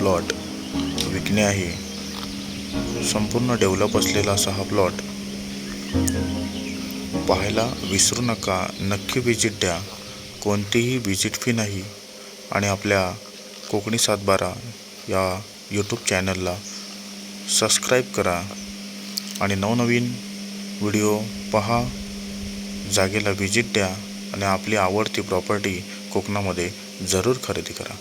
Plot विकणे आहे. संपूर्ण डेव्हलप असलेला असा हा प्लॉट पाहायला विसरू नका. नक्की व्हिजिट द्या. कोणतीही व्हिजिट फी नाही. आणि आपल्या कोकणी सातबारा या यूट्यूब चॅनलला सबस्क्राईब करा. आणि नवनवीन व्हिडिओ पहा. जागेला व्हिजिट द्या. आणि आपली आवडती प्रॉपर्टी कोकणामध्ये जरूर खरेदी करा.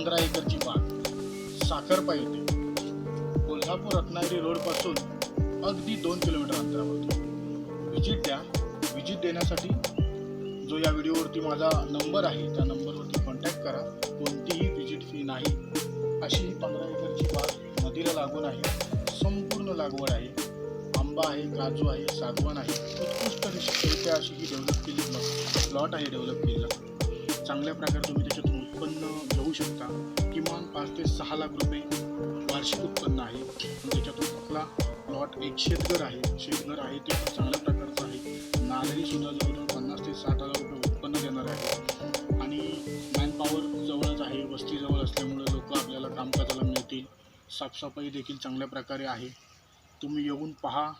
पंधरा एकरची बाग साखरपा येथे कोल्हापूर रत्नागिरी रोडपासून अगदी दोन किलोमीटर अंतरावरती विजिट द्या. विजिट देण्यासाठी जो या व्हिडिओवरती माझा नंबर आहे त्या नंबरवरती कॉन्टॅक्ट करा. कोणतीही विजिट फी नाही. अशी पंधरा एकरची बाग नदीला लागून आहे. संपूर्ण लागवड आहे. आंबा आहे काजू आहे सागवान आहे. उत्कृष्ट अशी ही डेव्हलप केली प्लॉट आहे डेव्हलप केलेला. चांगल्या प्रकारे तुम्ही त्याच्यातून उत्पन्न घेऊ शकता. किमान पाच ते सहा लाख रुपये वार्षिक उत्पन्न आहे. त्याच्यातून आपला प्लॉट एक शेतघर आहे. शेतघर आहे ते चांगल्या प्रकारचं आहे. नारळी सुद्धा जवळजवळ पन्नास ते साठ हजार रुपये उत्पन्न देणार आहे. आणि मॅनपॉवर जवळच आहे. वस्तीजवळ असल्यामुळे लोक आपल्याला कामकाजाला मिळतील. साफसफाई देखील चांगल्या प्रकारे आहे. तुम्ही येऊन पहा.